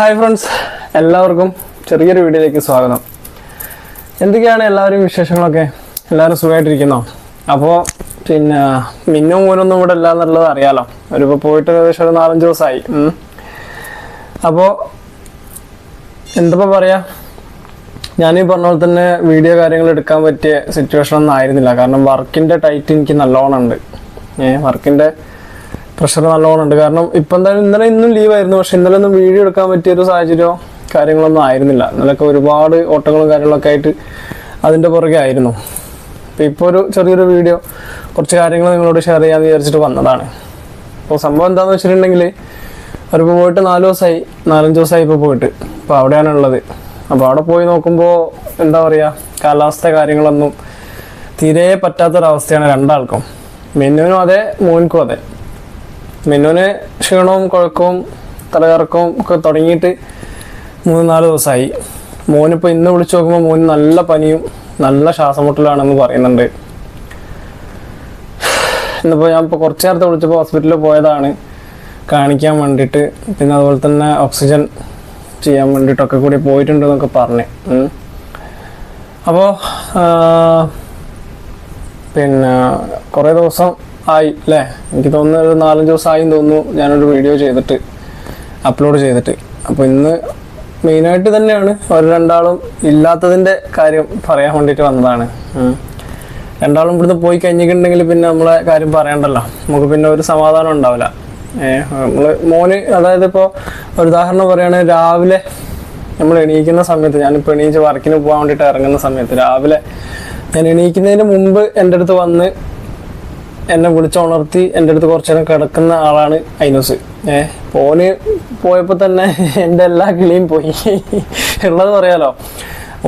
Hi friends എല്ലാവർക്കും ചെറിയൊരു വീഡിയോയിലേക്ക് സ്വാഗതം. എന്തൊക്കെയാണ് എല്ലാവരും വിശേഷങ്ങളൊക്കെ? എല്ലാവരും സുഖമായിട്ടിരിക്കുന്നോ? അപ്പോൾ പിന്നെ മിന്നും മൂനൊന്നും ഇവിടെ ഇല്ല എന്നുള്ളത് അറിയാലോ. അവരിപ്പോൾ പോയിട്ട് ഏകദേശം ഒരു നാലഞ്ച് ദിവസമായി. അപ്പോൾ എന്തപ്പോൾ പറയാം? ഞാൻ പറഞ്ഞ പോലെ തന്നെ വീഡിയോ കാര്യങ്ങൾ എടുക്കാൻ പറ്റിയ സിറ്റുവേഷൻ ഒന്നും ആയിരുന്നില്ല. കാരണം വർക്കിന്റെ ടൈറ്റ് എനിക്ക് നല്ലോണം ഉണ്ട്. ഏഹ് വർക്കിന്റെ പ്രഷർ നല്ലോണം ഉണ്ട് കാരണം ഇപ്പം എന്തായാലും ഇന്നലെ ഇന്നും ലീവായിരുന്നു പക്ഷെ ഇന്നലെ ഒന്നും വീഡിയോ എടുക്കാൻ പറ്റിയ ഒരു സാഹചര്യമോ കാര്യങ്ങളൊന്നും ആയിരുന്നില്ല. ഇന്നലെയൊക്കെ ഒരുപാട് ഓട്ടങ്ങളും കാര്യങ്ങളൊക്കെ ആയിട്ട് അതിന്റെ പുറകെ ആയിരുന്നു. അപ്പോൾ ഇപ്പോൾ ഒരു ചെറിയൊരു വീഡിയോ കുറച്ച് കാര്യങ്ങൾ നിങ്ങളോട് ഷെയർ ചെയ്യാമെന്ന് വിചാരിച്ചിട്ട് വന്നതാണ്. അപ്പോൾ സംഭവം എന്താണെന്ന് വെച്ചിട്ടുണ്ടെങ്കിൽ അവരിപ്പോൾ പോയിട്ട് നാല് ദിവസമായി നാലഞ്ച് ദിവസമായി ഇപ്പോൾ പോയിട്ട്. അപ്പോൾ അവിടെയാണ് ഉള്ളത്. അപ്പോൾ അവിടെ പോയി നോക്കുമ്പോൾ എന്താ പറയുക കാലാവസ്ഥ കാര്യങ്ങളൊന്നും തീരെ പറ്റാത്തൊരവസ്ഥയാണ് രണ്ടാൾക്കും. മിന്നുവിനും അതെ മോനിക്കും അതെ. മിന്നുവിന് ക്ഷീണവും കുഴക്കവും തലകറക്കവും ഒക്കെ തുടങ്ങിയിട്ട് മൂന്ന് നാല് ദിവസമായി. മോനിപ്പോൾ ഇന്ന് വിളിച്ചു നോക്കുമ്പോൾ മോന് നല്ല പനിയും നല്ല ശ്വാസമുട്ടലാണെന്ന് പറയുന്നുണ്ട്. ഇന്നിപ്പോൾ ഞാൻ ഇപ്പോൾ കുറച്ച് നേരത്തെ വിളിച്ചപ്പോൾ ഹോസ്പിറ്റലിൽ പോയതാണ്. കാണിക്കാൻ വേണ്ടിയിട്ട്. പിന്നെ അതുപോലെ തന്നെ ഓക്സിജൻ ചെയ്യാൻ വേണ്ടിയിട്ടൊക്കെ കൂടി പോയിട്ടുണ്ടെന്നൊക്കെ പറഞ്ഞു. അപ്പോൾ പിന്നെ കുറേ ദിവസം ആയി അല്ലേ എനിക്ക് തോന്നുന്ന ഒരു നാലഞ്ച് ദിവസമായി തോന്നുന്നു ഞാനൊരു വീഡിയോ ചെയ്തിട്ട് അപ്ലോഡ് ചെയ്തിട്ട്. അപ്പോൾ ഇന്ന് മെയിനായിട്ട് തന്നെയാണ് ഒരു രണ്ടാളും ഇല്ലാത്തതിന്റെ കാര്യം പറയാൻ വേണ്ടിയിട്ട് വന്നതാണ്. രണ്ടാളും ഇവിടുന്ന് പോയി കഴിഞ്ഞിട്ടുണ്ടെങ്കിൽ പിന്നെ നമ്മളെ കാര്യം പറയണ്ടല്ലോ. നമുക്ക് പിന്നെ ഒരു സമാധാനം ഉണ്ടാവില്ല. നമ്മൾ മോന് അതായത് ഇപ്പോൾ ഒരു ഉദാഹരണം പറയുകയാണെങ്കിൽ രാവിലെ നമ്മൾ എണീക്കുന്ന സമയത്ത് ഞാനിപ്പോൾ എണീച്ച് വർക്കിന് പോകാൻ വേണ്ടിയിട്ട് ഇറങ്ങുന്ന സമയത്ത് രാവിലെ ഞാൻ എണീക്കുന്നതിന് മുമ്പ് എന്റെ അടുത്ത് വന്ന് എന്നെ വിളിച്ചുണർത്തി എന്റെ അടുത്ത് കുറച്ചു നേരം കിടക്കുന്ന ആളാണ് ഐനോസ്. ഏഹ് പോന് പോയപ്പോൾ തന്നെ എന്റെ എല്ലാ കിളിയും പോയി. ഉള്ളത് പറയാലോ?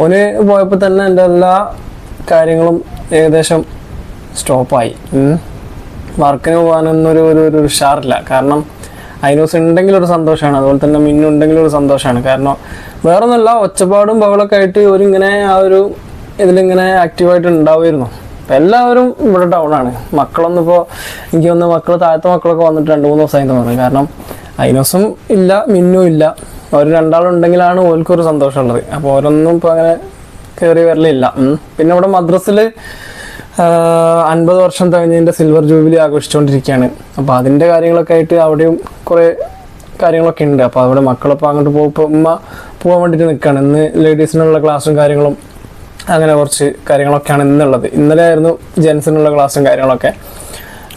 ഓന് പോയപ്പോൾ തന്നെ എന്റെ എല്ലാ കാര്യങ്ങളും ഏകദേശം സ്റ്റോപ്പായി. വർക്കിന് പോകാനൊന്നൊരു ഒരു ഒരു ഉഷാറില്ല. കാരണം ഐനോസ് ഉണ്ടെങ്കിൽ ഒരു സന്തോഷമാണ് അതുപോലെ തന്നെ മിന്നുണ്ടെങ്കിൽ ഒരു സന്തോഷമാണ് കാരണം വേറെ ഒന്നല്ല ഒച്ചപ്പാടും ബഹളൊക്കെ ആയിട്ട് ഒരു ഇങ്ങനെ ആ ഒരു ഇതിലിങ്ങനെ ആക്റ്റീവായിട്ട് ഉണ്ടാവുമായിരുന്നു. എല്ലാവരും ഇവിടെ ഡൗൺ ആണ്. മക്കളൊന്നും ഇപ്പോൾ എനിക്ക് വന്ന് മക്കൾ താഴത്തെ മക്കളൊക്കെ വന്നിട്ട് രണ്ട് മൂന്ന് ദിവസമായി തോന്നുന്നു. കാരണം ഐനോസും ഇല്ല മിന്നും ഇല്ല. അവർ രണ്ടാളുണ്ടെങ്കിലാണ് ഓൽക്കൊരു സന്തോഷമുള്ളത്. അപ്പോൾ ഓരോന്നും ഇപ്പോൾ അങ്ങനെ കയറി വരലില്ല. പിന്നെ ഇവിടെ മദ്രസിൽ അൻപത് വർഷം തികഞ്ഞതിന്റെ സിൽവർ ജൂബിലി ആഘോഷിച്ചുകൊണ്ടിരിക്കുകയാണ് അപ്പോൾ അതിന്റെ കാര്യങ്ങളൊക്കെ ആയിട്ട് അവിടെയും കുറേ കാര്യങ്ങളൊക്കെ ഉണ്ട് അപ്പോൾ അവിടെ മക്കളപ്പോൾ അങ്ങോട്ട് പോകുമ്പോൾ ഉമ്മ പോകാൻ വേണ്ടിയിട്ട് നിൽക്കുകയാണ് ഇന്ന് ലേഡീസിനുള്ള ക്ലാസ്സും കാര്യങ്ങളും അങ്ങനെ കുറച്ച് കാര്യങ്ങളൊക്കെയാണ് ഇന്നുള്ളത്. ഇന്നലെ ആയിരുന്നു ജെൻസിനുള്ള ക്ലാസ്സും കാര്യങ്ങളൊക്കെ.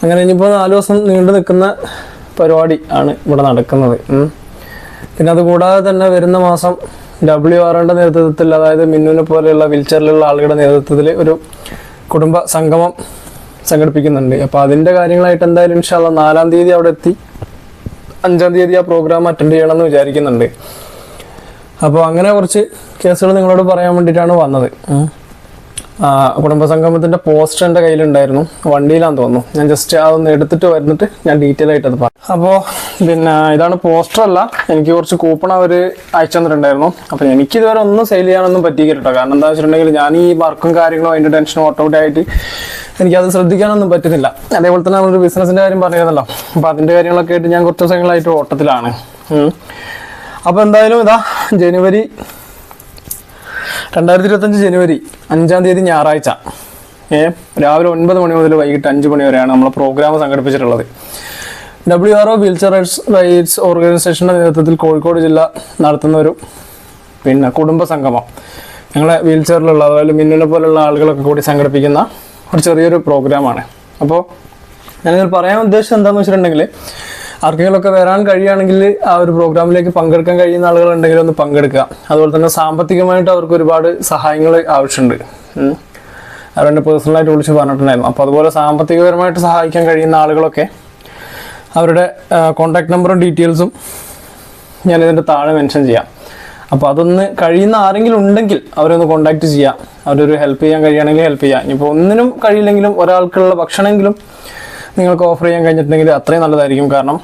അങ്ങനെ ഇനിയിപ്പോൾ നാല് ദിവസം നീണ്ടു നിൽക്കുന്ന പരിപാടി ആണ് ഇവിടെ നടക്കുന്നത്. പിന്നെ അതുകൂടാതെ തന്നെ വരുന്ന മാസം ഡബ്ല്യു ആറിന്റെ നേതൃത്വത്തിൽ അതായത് മിന്നുവിനെ പോലെയുള്ള വീൽചെയറിലുള്ള ആളുകളുടെ നേതൃത്വത്തിൽ ഒരു കുടുംബ സംഗമം സംഘടിപ്പിക്കുന്നുണ്ട്. അപ്പോൾ അതിന്റെ കാര്യങ്ങളായിട്ട് എന്തായാലും ഇൻഷാല്ല നാലാം തീയതി അവിടെ എത്തി. അഞ്ചാം തീയതി ആ പ്രോഗ്രാം അറ്റൻഡ് ചെയ്യണമെന്ന് വിചാരിക്കുന്നുണ്ട്. അപ്പോൾ അങ്ങനെ കുറച്ച് കേസുകൾ നിങ്ങളോട് പറയാൻ വേണ്ടിയിട്ടാണ് വന്നത്. കുടുംബസംഗമത്തിന്റെ പോസ്റ്റർ എന്റെ കയ്യിലുണ്ടായിരുന്നു. വണ്ടിയിലാന്ന് തോന്നുന്നു. ഞാൻ ജസ്റ്റ് അതൊന്ന് എടുത്തിട്ട് വരുന്നിട്ട് ഞാൻ ഡീറ്റെയിൽ ആയിട്ട് അത് പറയാം അപ്പോൾ പിന്നെ ഇതാണ് പോസ്റ്റർ അല്ല. എനിക്ക് കുറച്ച് കൂപ്പൺ അവർ അയച്ചു തന്നിട്ടുണ്ടായിരുന്നു. അപ്പോൾ എനിക്ക് ഇതുവരെ ഒന്നും സെയിൽ ചെയ്യാനൊന്നും പറ്റിയില്ല കേട്ടോ. കാരണം എന്താ വെച്ചിട്ടുണ്ടെങ്കിൽ ഞാൻ ഈ വർക്കും കാര്യങ്ങളും അതിന്റെ ടെൻഷനും ഓട്ടോമാറ്റിക്കായിട്ട് എനിക്കത് ശ്രദ്ധിക്കാനൊന്നും പറ്റുന്നില്ല. അതേപോലെ തന്നെ നമ്മളൊരു ബിസിനസിന്റെ കാര്യം പറഞ്ഞിരുന്നല്ലോ. അപ്പോൾ അതിന്റെ കാര്യങ്ങളൊക്കെ ആയിട്ട് ഞാൻ കുറച്ച് ദിവസങ്ങളായിട്ട് ഓട്ടത്തിലാണ്. അപ്പോൾ എന്തായാലും ഇതാ ജനുവരി രണ്ടായിരത്തി ഇരുപത്തഞ്ച് ജനുവരി അഞ്ചാം തീയതി ഞായറാഴ്ച. ഏ രാവിലെ ഒൻപത് മണി മുതൽ വൈകിട്ട് അഞ്ച് മണി വരെയാണ് നമ്മൾ program സംഘടിപ്പിച്ചിട്ടുള്ളത്. W R O wheelchair rights rights ഓർഗനൈസേഷന്റെ നേതൃത്വത്തിൽ കോഴിക്കോട് ജില്ല നടത്തുന്ന ഒരു പിന്നെ കുടുംബ സംഗമം. ഞങ്ങളെ വീൽചെയറിലുള്ള അതുപോലെ മിന്നിനെ പോലുള്ള ആളുകളൊക്കെ കൂടി സംഘടിപ്പിക്കുന്ന ഒരു ചെറിയൊരു പ്രോഗ്രാമാണ് അപ്പോൾ ഞാനിതിൽ പറയാൻ ഉദ്ദേശിച്ചത് എന്താണെന്ന് വെച്ചിട്ടുണ്ടെങ്കിൽ ആർക്കെങ്കിലുമൊക്കെ വരാൻ കഴിയുകയാണെങ്കിൽ ആ ഒരു പ്രോഗ്രാമിലേക്ക് പങ്കെടുക്കാൻ കഴിയുന്ന ആളുകളുണ്ടെങ്കിൽ ഒന്ന് പങ്കെടുക്കുക. അതുപോലെ തന്നെ സാമ്പത്തികമായിട്ട് അവർക്ക് ഒരുപാട് സഹായങ്ങൾ ആവശ്യമുണ്ട്. അവരുടെ പേഴ്സണലായിട്ട് വിളിച്ച് പറഞ്ഞിട്ടുണ്ടായിരുന്നു. അപ്പോൾ അതുപോലെ സാമ്പത്തികപരമായിട്ട് സഹായിക്കാൻ കഴിയുന്ന ആളുകളൊക്കെ അവരുടെ കോൺടാക്ട് നമ്പറും ഡീറ്റെയിൽസും ഞാൻ ഇതിന്റെ താഴെ മെൻഷൻ ചെയ്യാം. അപ്പോൾ അതൊന്ന് കഴിയുന്ന ആരെങ്കിലും ഉണ്ടെങ്കിൽ അവരൊന്ന് കോൺടാക്ട് ചെയ്യാം. അവരൊരു ഹെൽപ്പ് ചെയ്യാൻ കഴിയുകയാണെങ്കിൽ ഹെൽപ്പ് ചെയ്യാം. ഇനിയിപ്പോൾ ഒന്നിനും കഴിയില്ലെങ്കിലും ഒരാൾക്കുള്ള ഭക്ഷണമെങ്കിലും നിങ്ങൾക്ക് ഓഫർ ചെയ്യാൻ കഴിഞ്ഞിട്ടുണ്ടെങ്കിൽ അത്രയും നല്ലതായിരിക്കും. കാരണം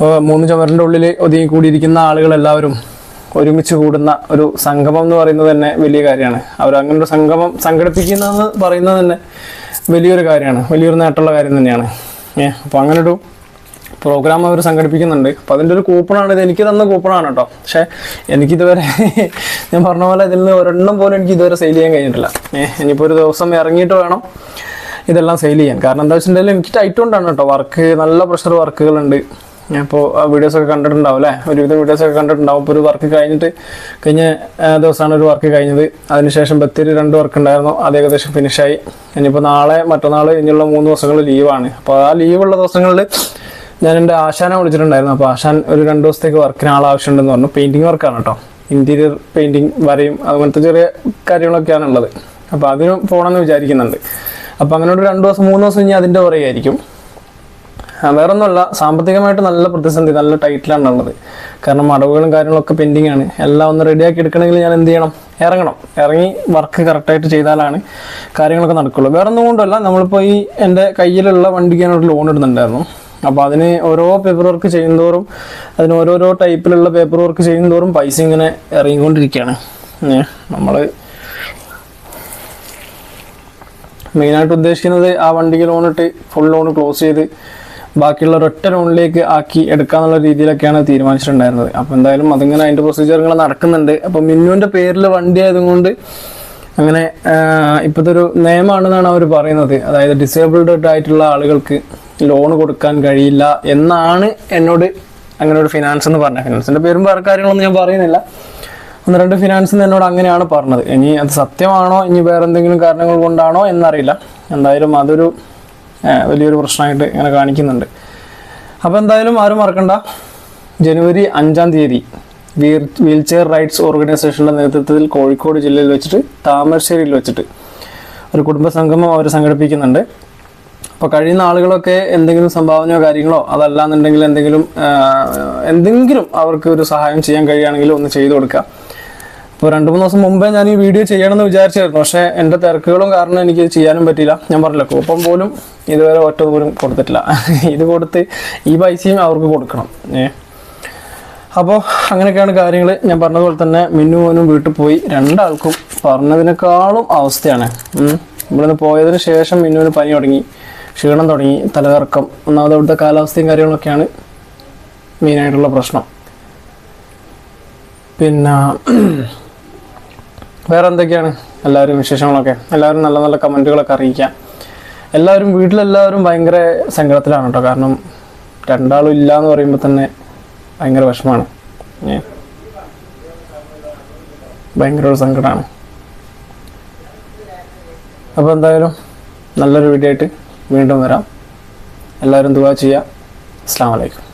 മൂന്ന് ചുമരിന്റെ ഉള്ളിൽ ഒതുങ്ങി കൂടിയിരിക്കുന്ന ആളുകളെല്ലാവരും ഒരുമിച്ച് കൂടുന്ന ഒരു സംഗമം എന്ന് പറയുന്നത് തന്നെ വലിയ കാര്യമാണ്. അവർ അങ്ങനെ ഒരു സംഗമം സംഘടിപ്പിക്കുന്നതെന്ന് പറയുന്നത് തന്നെ വലിയൊരു കാര്യമാണ്. വലിയൊരു നേട്ടമുള്ള കാര്യം തന്നെയാണ്. ഏ അപ്പോൾ അങ്ങനൊരു പ്രോഗ്രാം അവർ സംഘടിപ്പിക്കുന്നുണ്ട്. അപ്പം അതിന്റെ ഒരു കൂപ്പണാണ് ഇത് എനിക്ക് തന്ന കൂപ്പണാണ് കേട്ടോ. പക്ഷേ എനിക്കിതുവരെ ഞാൻ പറഞ്ഞ പോലെ ഇതിൽ നിന്ന് ഒരെണ്ണം പോലും എനിക്ക് ഇതുവരെ സെയിൽ ചെയ്യാൻ കഴിഞ്ഞിട്ടില്ല. ഏഹ് ഇനിയിപ്പോൾ ഒരു ദിവസം ഇറങ്ങിയിട്ട് വേണം ഇതെല്ലാം സെയിൽ ചെയ്യാൻ. കാരണം എന്താ വെച്ചിട്ടുണ്ടെങ്കിൽ എനിക്ക് ടൈറ്റ് കൊണ്ടാണ് കേട്ടോ വർക്ക് നല്ല പ്രഷർ വർക്കുകളുണ്ട് അപ്പോൾ വീഡിയോസ് ഒക്കെ കണ്ടിട്ടുണ്ടാവും അല്ലേ? ഒരുവിധ വീഡിയോസ് ഒക്കെ കണ്ടിട്ടുണ്ടാവും. ഇപ്പോൾ ഒരു വർക്ക് കഴിഞ്ഞിട്ട് കഴിഞ്ഞ ദിവസമാണ് ഒരു വർക്ക് കഴിഞ്ഞത്. അതിനുശേഷം ബത്തേരി രണ്ട് വർക്ക് ഉണ്ടായിരുന്നു. അത് ഏകദേശം ഫിനിഷായി ഇനിയിപ്പോൾ നാളെ മറ്റന്നാൾ ഇനിയുള്ള മൂന്ന് ദിവസങ്ങൾ ലീവാണ് അപ്പോൾ ആ ലീവുള്ള ദിവസങ്ങളിൽ ഞാൻ എന്റെ ആശാനെ വിളിച്ചിട്ടുണ്ടായിരുന്നു. അപ്പോൾ ആശാൻ ഒരു രണ്ട് ദിവസത്തേക്ക് വർക്കിന് ആൾ ആവശ്യമുണ്ടെന്ന് പറഞ്ഞു. പെയിന്റിങ് വർക്കാണ് കേട്ടോ. ഇന്റീരിയർ പെയിന്റിങ് വരയും അങ്ങനത്തെ ചെറിയ കാര്യങ്ങളൊക്കെയാണ് ഉള്ളത്. അപ്പോൾ അതിനും പോകണമെന്ന് വിചാരിക്കുന്നുണ്ട്. അപ്പോൾ അങ്ങനെ ഒരു രണ്ട് ദിവസം മൂന്ന് ദിവസം ഇനി അതിന്റെ പുറകെയായിരിക്കും. ആ, വേറൊന്നുമല്ല സാമ്പത്തികമായിട്ട് നല്ല പ്രതിസന്ധി നല്ല ടൈറ്റിലാണ് ഉള്ളത്. കാരണം അടവുകളും കാര്യങ്ങളൊക്കെ പെൻഡിങ് ആണ്. എല്ലാം ഒന്ന് റെഡിയാക്കി എടുക്കണമെങ്കിൽ ഞാൻ എന്ത് ചെയ്യണം? ഇറങ്ങണം. ഇറങ്ങി വർക്ക് കറക്റ്റായിട്ട് ചെയ്താലാണ് കാര്യങ്ങളൊക്കെ നടക്കുള്ളൂ. വേറെ ഒന്നും കൊണ്ടല്ല നമ്മളിപ്പോൾ ഈ എന്റെ കയ്യിലുള്ള വണ്ടിക്ക് ഞാനൊരു ലോൺ ഇടുന്നുണ്ടായിരുന്നു. അപ്പോൾ അതിന് ഓരോ പേപ്പർ വർക്ക് ചെയ്യുന്നതോറും അതിന് ഓരോരോ ടൈപ്പിലുള്ള പേപ്പർ വർക്ക് ചെയ്യുന്നതോറും പൈസ ഇങ്ങനെ ഇറങ്ങിക്കൊണ്ടിരിക്കുകയാണ്. നമ്മൾ മെയിനായിട്ട് ഉദ്ദേശിക്കുന്നത് ആ വണ്ടിക്ക് ലോൺ ഇട്ട് ഫുൾ ലോൺ ക്ലോസ് ചെയ്ത് ബാക്കിയുള്ള ഒരൊറ്റ ലോണിലേക്ക് ആക്കി എടുക്കാന്നുള്ള രീതിയിലൊക്കെയാണ് തീരുമാനിച്ചിട്ടുണ്ടായിരുന്നത്. അപ്പോൾ എന്തായാലും അതിങ്ങനെ അതിന്റെ പ്രൊസീജിയറുകൾ നടക്കുന്നുണ്ട്. അപ്പോൾ മിന്നുവിന്റെ പേരിൽ വണ്ടി ആയതുകൊണ്ട് അങ്ങനെ ഇപ്പോഴത്തെ ഒരു നിയമമാണെന്നാണ് അവർ പറയുന്നത്. അതായത് ഡിസേബിൾഡ് ആയിട്ടുള്ള ആളുകൾക്ക് ലോൺ കൊടുക്കാൻ കഴിയില്ല എന്നാണ് എന്നോട് അങ്ങനെ ഒരു ഫിനാൻസ് എന്ന് പറഞ്ഞത്. ഫിനാൻസിന്റെ പേരും വേറെ കാര്യങ്ങളൊന്നും ഞാൻ പറയുന്നില്ല. ഒന്ന് രണ്ട് ഫിനാൻസ് എന്നോട് അങ്ങനെയാണ് പറഞ്ഞത്. ഇനി അത് സത്യമാണോ? ഇനി വേറെ എന്തെങ്കിലും കാരണങ്ങൾ കൊണ്ടാണോ എന്നറിയില്ല. എന്തായാലും അതൊരു വലിയൊരു പ്രശ്നമായിട്ട് ഇങ്ങനെ കാണിക്കുന്നുണ്ട്. അപ്പോൾ എന്തായാലും ആരും മറക്കണ്ട. ജനുവരി അഞ്ചാം തീയതി വീർ വീൽ ചെയർ റൈറ്റ്സ് ഓർഗനൈസേഷന്റെ നേതൃത്വത്തിൽ കോഴിക്കോട് ജില്ലയിൽ വെച്ചിട്ട് താമരശ്ശേരിയിൽ വെച്ചിട്ട് ഒരു കുടുംബ സംഗമം അവർ സംഘടിപ്പിക്കുന്നുണ്ട്. അപ്പോൾ കഴിയുന്ന ആളുകളൊക്കെ എന്തെങ്കിലും സംഭാവനയോ കാര്യങ്ങളോ അതല്ലാന്നുണ്ടെങ്കിൽ എന്തെങ്കിലും എന്തെങ്കിലും അവർക്ക് ഒരു സഹായം ചെയ്യാൻ കഴിയുകയാണെങ്കിൽ ഒന്ന് ചെയ്തു കൊടുക്കുക. അപ്പോൾ രണ്ട് മൂന്ന് ദിവസം മുമ്പേ ഞാൻ ഈ വീഡിയോ ചെയ്യണമെന്ന് വിചാരിച്ചായിരുന്നു. പക്ഷേ എന്റെ തിരക്കുകളും കാരണം എനിക്ക് ചെയ്യാനും പറ്റിയില്ല. ഞാൻ പറഞ്ഞില്ല കൂപ്പം പോലും ഇതുവരെ ഒറ്റ പോലും കൊടുത്തിട്ടില്ല. ഇത് കൊടുത്ത് ഈ പൈസയും അവർക്ക് കൊടുക്കണം. ഏ. അപ്പോൾ അങ്ങനെയൊക്കെയാണ് കാര്യങ്ങൾ ഞാൻ പറഞ്ഞതുപോലെ തന്നെ മിന്നു മോനും വീട്ടിൽ പോയി. രണ്ടാൾക്കും പറഞ്ഞതിനേക്കാളും അവസ്ഥയാണ്. ഇവിടെ ഇവിടുന്ന് പോയതിന് ശേഷം മിന്നുവിന് പനി തുടങ്ങി. ക്ഷീണം തുടങ്ങി. തലകറക്കം. ഒന്നാമത് അവിടുത്തെ കാലാവസ്ഥയും കാര്യങ്ങളൊക്കെയാണ് മെയിനായിട്ടുള്ള പ്രശ്നം. പിന്നെ വേറെ എന്തൊക്കെയാണ് എല്ലാവരും വിശേഷങ്ങളൊക്കെ? എല്ലാവരും നല്ല നല്ല കമന്റുകളൊക്കെ അറിയിക്കാം. എല്ലാവരും വീട്ടിലെല്ലാവരും ഭയങ്കര സങ്കടത്തിലാണ് കേട്ടോ. കാരണം രണ്ടാളും ഇല്ല എന്ന് പറയുമ്പോൾ തന്നെ ഭയങ്കര വിഷമാണ്. ഭയങ്കര ഒരു സങ്കടമാണ് അപ്പോൾ എന്തായാലും നല്ലൊരു വീഡിയോ ആയിട്ട് വീണ്ടും വരാം. എല്ലാവരും ദുവാ ചെയ്യുക അസ്സാം വലൈക്കും